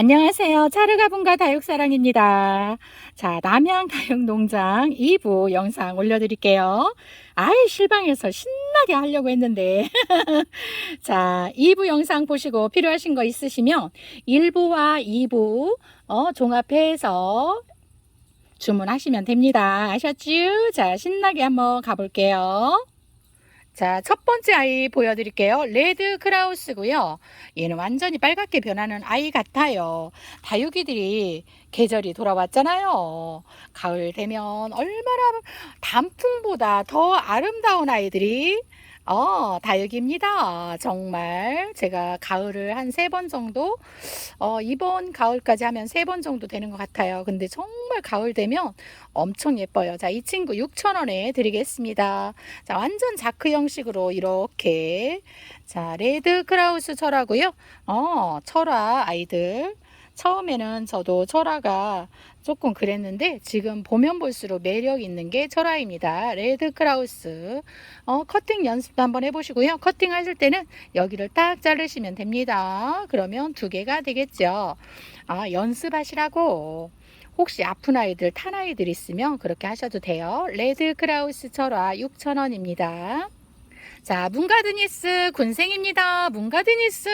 안녕하세요. 차르가분과 다육사랑입니다. 자, 남양 다육농장 2부 영상 올려드릴게요. 아이, 실방에서 신나게 하려고 했는데. 자, 2부 영상 보시고 필요하신 거 있으시면 1부와 2부 어, 종합해서 주문하시면 됩니다. 아셨죠? 자, 신나게 한번 가볼게요. 자, 첫 번째 아이 보여드릴게요. 레드 크라우스고요. 얘는 완전히 빨갛게 변하는 아이 같아요. 다육이들이 계절이 돌아왔잖아요. 가을 되면 얼마나 단풍보다 더 아름다운 아이들이 어, 다육입니다. 정말 제가 가을을 한 세 번 정도 어, 이번 가을까지 하면 세 번 정도 되는 것 같아요. 근데 정말 가을 되면 엄청 예뻐요. 자, 이 친구 6,000원에 드리겠습니다. 자, 완전 자크 형식으로 이렇게 자, 레드 크라우스 철화고요. 어, 철화 아이들. 처음에는 저도 철화가 조금 그랬는데 지금 보면 볼수록 매력 있는 게 철화입니다. 레드 크라우스. 어, 커팅 연습도 한번 해보시고요. 커팅 하실 때는 여기를 딱 자르시면 됩니다. 그러면 두 개가 되겠죠. 아, 연습하시라고. 혹시 아픈 아이들, 탄 아이들 있으면 그렇게 하셔도 돼요. 레드 크라우스 철화 6,000원입니다. 자, 문가드니스 군생입니다. 문가드니스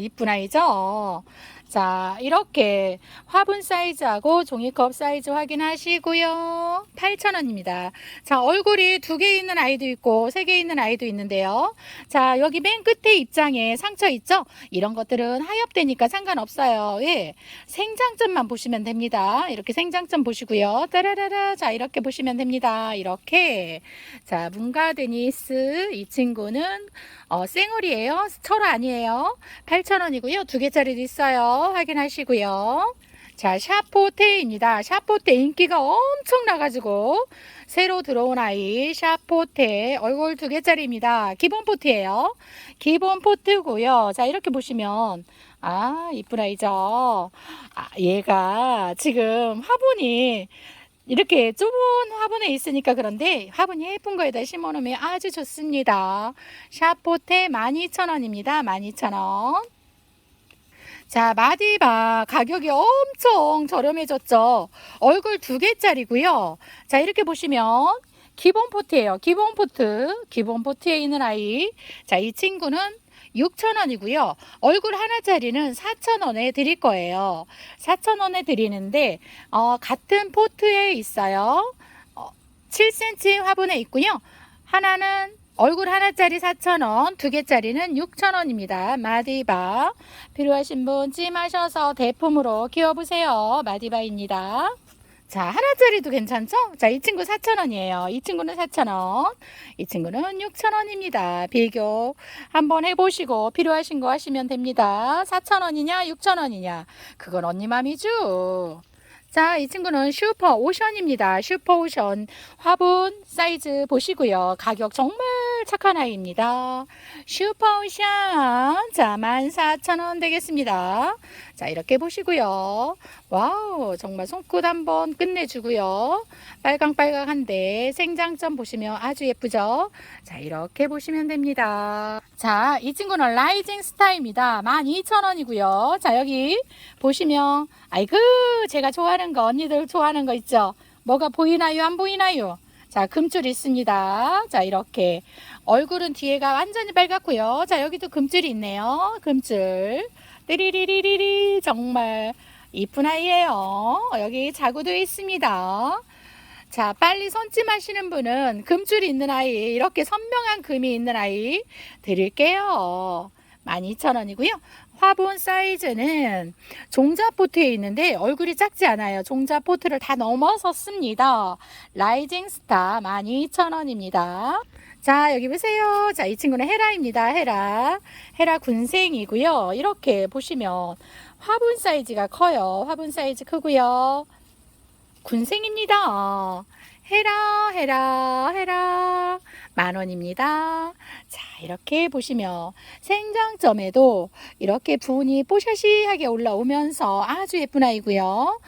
이쁜 아이죠? 자, 이렇게 화분 사이즈하고 종이컵 사이즈 확인하시고요. 8,000원입니다. 자, 얼굴이 두 개 있는 아이도 있고 세 개 있는 아이도 있는데요. 자, 여기 맨 끝에 입장에 상처 있죠? 이런 것들은 하엽되니까 상관없어요. 예. 생장점만 보시면 됩니다. 이렇게 생장점 보시고요. 따라라라. 자, 이렇게 보시면 됩니다. 이렇게. 자, 문가드니스 이 친구는 어, 생얼이에요. 철화 아니에요. 8,000원이고요. 두 개짜리도 있어요. 확인하시고요. 자, 샤포테입니다. 샤포테 인기가 엄청 나가지고 새로 들어온 아이 샤포테 얼굴 두 개짜리입니다. 기본 포트예요. 기본 포트고요. 자, 이렇게 보시면 아, 이쁜 아이죠. 아, 얘가 지금 화분이 이렇게 좁은 화분에 있으니까 그런데 화분 예쁜 거에다 심어 놓으면 아주 좋습니다. 샤포테 12,000원입니다. 12,000원. 자, 마디바 가격이 엄청 저렴해졌죠. 얼굴 두 개짜리고요. 자, 이렇게 보시면 기본 포트예요. 기본 포트. 기본 포트에 있는 아이. 자, 이 친구는 6,000원이고요. 얼굴 하나짜리는 4,000원에 드릴 거예요. 4,000원에 드리는데 어, 같은 포트에 있어요. 어, 7cm 화분에 있고요. 하나는 얼굴 하나짜리 4,000원, 두 개짜리는 6,000원입니다. 마디바. 필요하신 분 찜하셔서 대품으로 키워보세요. 마디바입니다. 자, 하나짜리도 괜찮죠? 자, 이 친구 4,000원이에요. 이 친구는 4,000원. 이 친구는 6,000원입니다. 비교 한번 해보시고 필요하신 거 하시면 됩니다. 4,000원이냐, 6,000원이냐. 그건 언니 맘이죠. 자, 이 친구는 슈퍼 오션입니다. 슈퍼 오션 화분 사이즈 보시고요. 가격 정말 착한 아이입니다. 슈퍼 오션. 자, 14,000원 되겠습니다. 자, 이렇게 보시고요. 와우, 정말 손끝 한번 끝내주고요. 빨강빨강한데 생장점 보시면 아주 예쁘죠? 자, 이렇게 보시면 됩니다. 자, 이 친구는 라이징 스타입니다. 12,000원이고요. 자, 여기 보시면 아이고, 제가 좋아하는 거, 언니들 좋아하는 거 있죠? 뭐가 보이나요? 안 보이나요? 자, 금줄 있습니다. 자, 이렇게. 얼굴은 뒤에가 완전히 빨갛고요. 자, 여기도 금줄이 있네요. 금줄. 띠리리리리리. 정말 이쁜 아이예요. 여기 자구도 있습니다. 자, 빨리 손찜하시는 분은 금줄이 있는 아이, 이렇게 선명한 금이 있는 아이 드릴게요. 12,000원이고요. 화분 사이즈는 종자 포트에 있는데 얼굴이 작지 않아요. 종자 포트를 다 넘어섰습니다. 라이징 스타 12,000원입니다. 자, 여기 보세요. 자, 이 친구는 헤라입니다. 헤라. 헤라 군생이고요. 이렇게 보시면 화분 사이즈가 커요. 화분 사이즈 크고요. 군생입니다. 헤라, 헤라, 헤라. 만 원입니다. 자, 이렇게 보시면 생장점에도 이렇게 분이 뽀샤시하게 올라오면서 아주 예쁜 아이고요.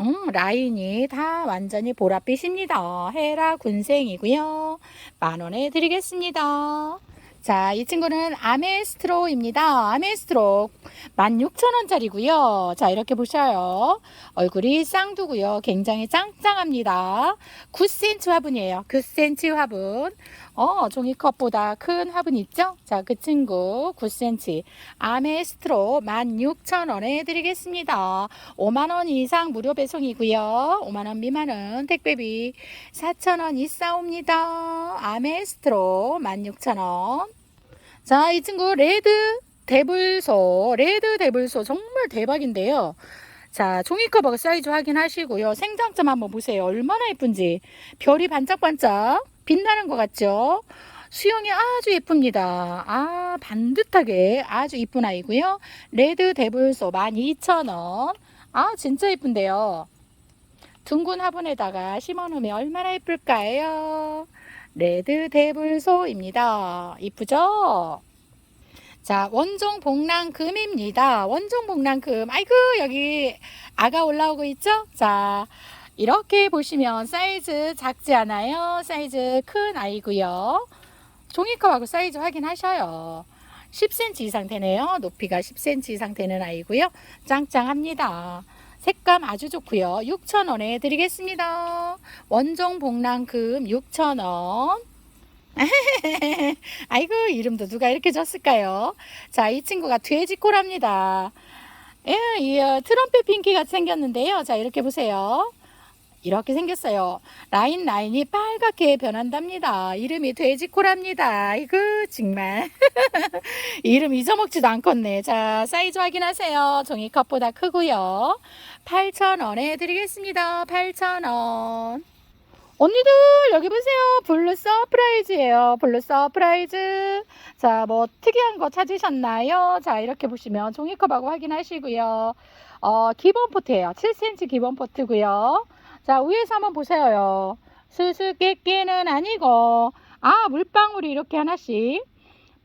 음, 라인이 다 완전히 보랏빛입니다. 헤라 군생이고요. 만 원에 드리겠습니다. 자, 이 친구는 아메스트로입니다. 아메스트로 16,000원짜리고요. 자, 이렇게 보셔요. 얼굴이 쌍두고요. 굉장히 짱짱합니다. 9cm 화분이에요. 9cm 화분. 어, 종이컵보다 큰 화분 있죠? 자, 그 친구 9cm. 아메스트로 16,000원에 드리겠습니다. 5만원 이상 무료 배송이고요. 5만원 미만은 택배비 4,000원 있사옵니다. 아메스트로 16,000원. 자, 이 친구 레드 대불소, 레드 대불소 정말 대박인데요. 자, 종이컵하고 사이즈 확인하시고요. 생장점 한번 보세요. 얼마나 예쁜지. 별이 반짝반짝 빛나는 것 같죠? 수영이 아주 예쁩니다. 아, 반듯하게 아주 이쁜 아이고요. 레드 대불소 12,000원. 아, 진짜 예쁜데요. 둥근 화분에다가 심어놓으면 얼마나 예쁠까요? 레드 대불소입니다. 이쁘죠? 자, 원종 복랑금입니다. 원종 복랑금. 아이고, 여기 아가 올라오고 있죠? 자, 이렇게 보시면 사이즈 작지 않아요? 사이즈 큰 아이고요. 종이컵하고 사이즈 확인하셔요. 10cm 이상 되네요. 높이가 10cm 이상 되는 아이고요. 짱짱합니다. 색감 아주 좋고요. 6,000원에 드리겠습니다. 원종 복랑금 6,000원. 아이고 이름도 누가 이렇게 줬을까요? 자, 이 친구가 돼지코랍니다. 예, 이 어, 트럼펫 핑키 같이 생겼는데요. 자, 이렇게 보세요. 이렇게 생겼어요. 라인 라인이 빨갛게 변한답니다. 이름이 돼지코랍니다. 이거 정말 이름 잊어먹지도 않겠네. 자, 사이즈 확인하세요. 종이컵보다 크고요. 8,000원에 드리겠습니다. 8,000원. 언니들 여기 보세요. 블루 서프라이즈예요. 블루 서프라이즈. 자, 뭐 특이한 거 찾으셨나요? 자, 이렇게 보시면 종이컵하고 확인하시고요. 어, 기본 포트예요. 7cm 기본 포트고요. 자, 위에서 한번 보세요. 수수께끼는 아니고 아, 물방울이 이렇게 하나씩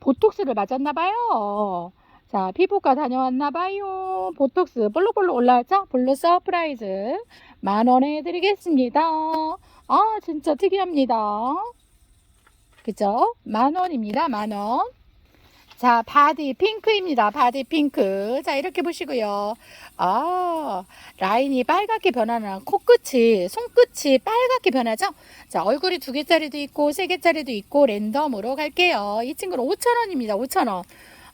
보톡스를 맞았나 봐요. 자, 피부과 다녀왔나 봐요. 보톡스 볼록볼록 올라왔죠? 블루 서프라이즈 만 원에 드리겠습니다. 아, 진짜 특이합니다. 그죠? 만 원입니다. 만 원. 자, 바디 핑크입니다. 바디 핑크. 자, 이렇게 보시고요. 아, 라인이 빨갛게 변하는 코끝이, 손끝이 빨갛게 변하죠? 자, 얼굴이 두 개짜리도 있고, 세 개짜리도 있고, 랜덤으로 갈게요. 이 친구는 5,000원입니다. 5,000원.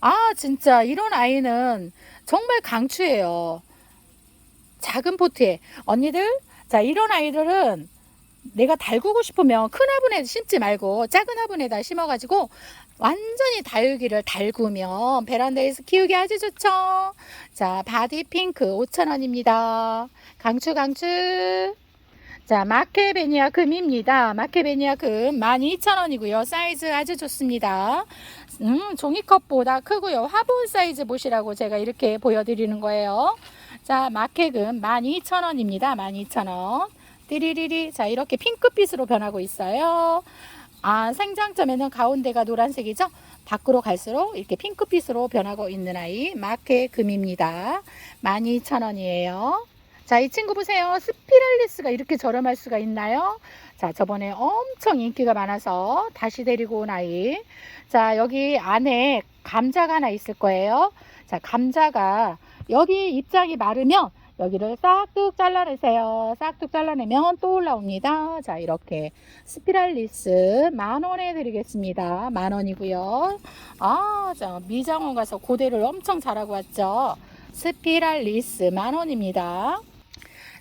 아, 진짜, 이런 아이는 정말 강추해요. 작은 포트에. 언니들, 자, 이런 아이들은 내가 달구고 싶으면 큰 화분에 심지 말고 작은 화분에다 심어가지고 완전히 다육이를 달구면 베란다에서 키우기 아주 좋죠. 자, 바디 핑크 5,000원입니다. 강추, 강추. 자, 마케베니아 금입니다. 마케베니아 금 12,000원이고요. 사이즈 아주 좋습니다. 음, 종이컵보다 크고요. 화분 사이즈 보시라고 제가 이렇게 보여드리는 거예요. 자, 마케금 12,000원입니다. 12,000원. 띠리리리. 자, 이렇게 핑크빛으로 변하고 있어요. 아, 생장점에는 가운데가 노란색이죠? 밖으로 갈수록 이렇게 핑크빛으로 변하고 있는 아이, 마케 금입니다. 12,000원이에요. 자, 이 친구 보세요. 스피랄리스가 이렇게 저렴할 수가 있나요? 자, 저번에 엄청 인기가 많아서 다시 데리고 온 아이. 자, 여기 안에 감자가 하나 있을 거예요. 자, 감자가 여기 입장이 마르면 여기를 싹둑 잘라내세요. 싹둑 잘라내면 또 올라옵니다. 자, 이렇게 스피랄리스 만 원에 드리겠습니다. 만 원이고요. 아, 자, 미장원 가서 고대를 엄청 잘하고 왔죠. 스피랄리스 만 원입니다.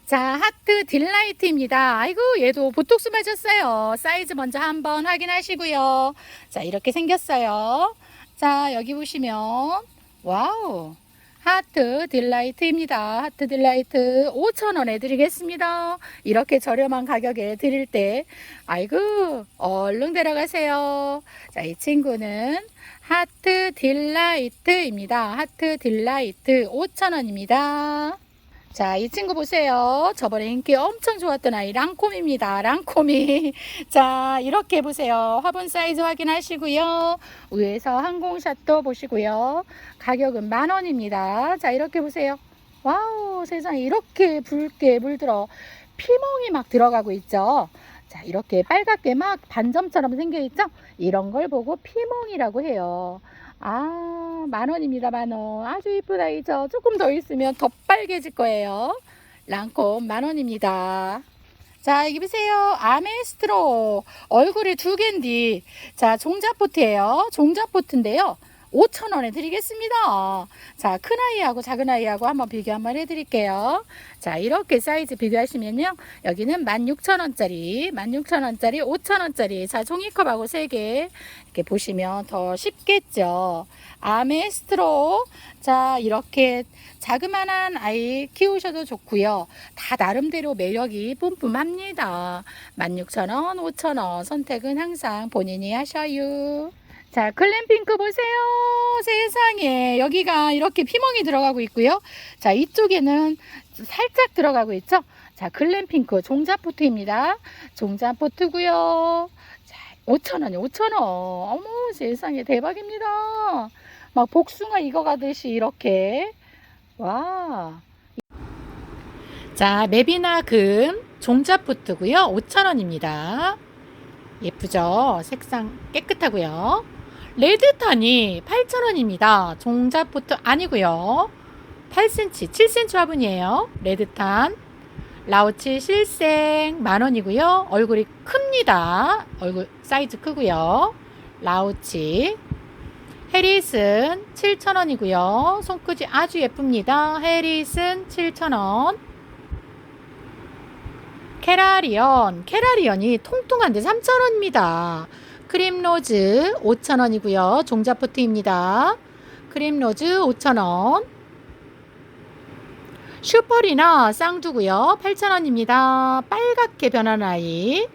자, 하트 딜라이트입니다. 아이고, 얘도 보톡스 맞았어요. 사이즈 먼저 한번 확인하시고요. 자, 이렇게 생겼어요. 자, 여기 보시면, 와우. 하트 딜라이트입니다. 하트 딜라이트 5,000원에 드리겠습니다. 이렇게 저렴한 가격에 드릴 때, 아이고, 얼른 데려가세요. 자, 이 친구는 하트 딜라이트입니다. 하트 딜라이트 5,000원입니다. 자, 이 친구 보세요. 저번에 인기 엄청 좋았던 아이 랑콤입니다. 랑콤이. 자, 이렇게 보세요. 화분 사이즈 확인하시고요. 위에서 항공샷도 보시고요. 가격은 만 원입니다. 자, 이렇게 보세요. 와우, 세상에 이렇게 붉게 물들어 피멍이 막 들어가고 있죠. 자, 이렇게 빨갛게 막 반점처럼 생겨 있죠? 이런 걸 보고 피멍이라고 해요. 아, 만 원입니다, 만 원. 아주 이쁘다, 이죠? 조금 더 있으면 더 빨개질 거예요. 랑콤 만 원입니다. 자, 여기 보세요. 아메스트로. 얼굴이 두 개인데. 자, 종자포트예요. 종자포트인데요. 5,000원에 드리겠습니다. 자, 큰 아이하고 작은 아이하고 한번 비교 한번 해드릴게요. 자, 이렇게 사이즈 비교하시면요. 여기는 16,000원짜리, 16,000원짜리, 5,000원짜리. 자, 종이컵하고 3개. 이렇게 보시면 더 쉽겠죠. 아메스트로. 자, 이렇게 자그만한 아이 키우셔도 좋고요. 다 나름대로 매력이 뿜뿜합니다. 16,000원, 5,000원 선택은 항상 본인이 하셔요. 자, 글램핑크 보세요. 세상에. 여기가 이렇게 피멍이 들어가고 있고요. 자, 이쪽에는 살짝 들어가고 있죠. 자, 글램핑크 종자포트입니다. 종자포트고요. 자, 5,000원이요. 5,000원. 어머, 세상에 대박입니다. 막 복숭아 익어가듯이 이렇게. 와. 자, 맵이나 금 종자포트고요. 5,000원입니다. 예쁘죠? 색상 깨끗하고요. 레드탄이 8,000원입니다. 종자포트 아니고요. 8cm, 7cm 화분이에요. 레드탄. 라우치 실생 만원이고요. 얼굴이 큽니다. 얼굴 사이즈 크고요. 라우치. 해리슨 7,000원이고요. 손끝이 아주 예쁩니다. 해리슨 7,000원. 캐라리언. 캐라리언이 통통한데 3,000원입니다. 크림로즈 5,000원이고요. 종자포트입니다. 크림로즈 5,000원. 슈퍼리나 쌍두고요. 8,000원입니다. 빨갛게 변한 아이.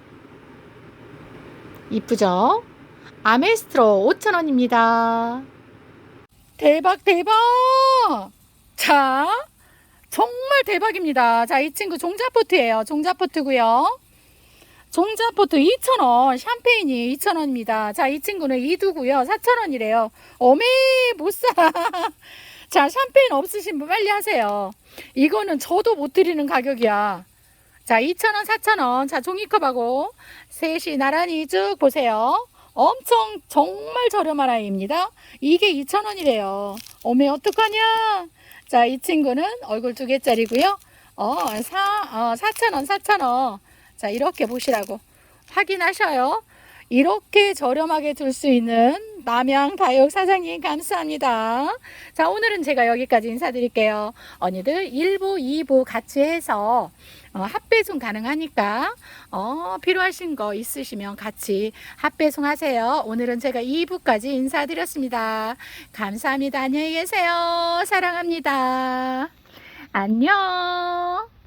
이쁘죠? 아메스트로 5,000원입니다. 대박 대박! 자, 정말 대박입니다. 자, 이 친구 종자포트예요. 종자포트고요. 종자포트 2,000원, 샴페인이 2,000원입니다. 자, 이 친구는 이두고요. 4,000원이래요. 어메, 못 사. 자, 샴페인 없으신 분 빨리 하세요. 이거는 저도 못 드리는 가격이야. 자, 2,000원, 4,000원. 자, 종이컵하고 셋이 나란히 쭉 보세요. 엄청 정말 저렴한 아이입니다. 이게 2,000원이래요. 어메, 어떡하냐? 자, 이 친구는 얼굴 두 개짜리고요. 어, 사, 어, 4,000원, 4,000원. 자, 이렇게 보시라고 확인하셔요. 이렇게 저렴하게 둘 수 있는 남양 다육 사장님 감사합니다. 자, 오늘은 제가 여기까지 인사드릴게요. 언니들 1부, 2부 같이 해서 어, 합배송 가능하니까 어, 필요하신 거 있으시면 같이 합배송 하세요. 오늘은 제가 2부까지 인사드렸습니다. 감사합니다. 안녕히 계세요. 사랑합니다. 안녕.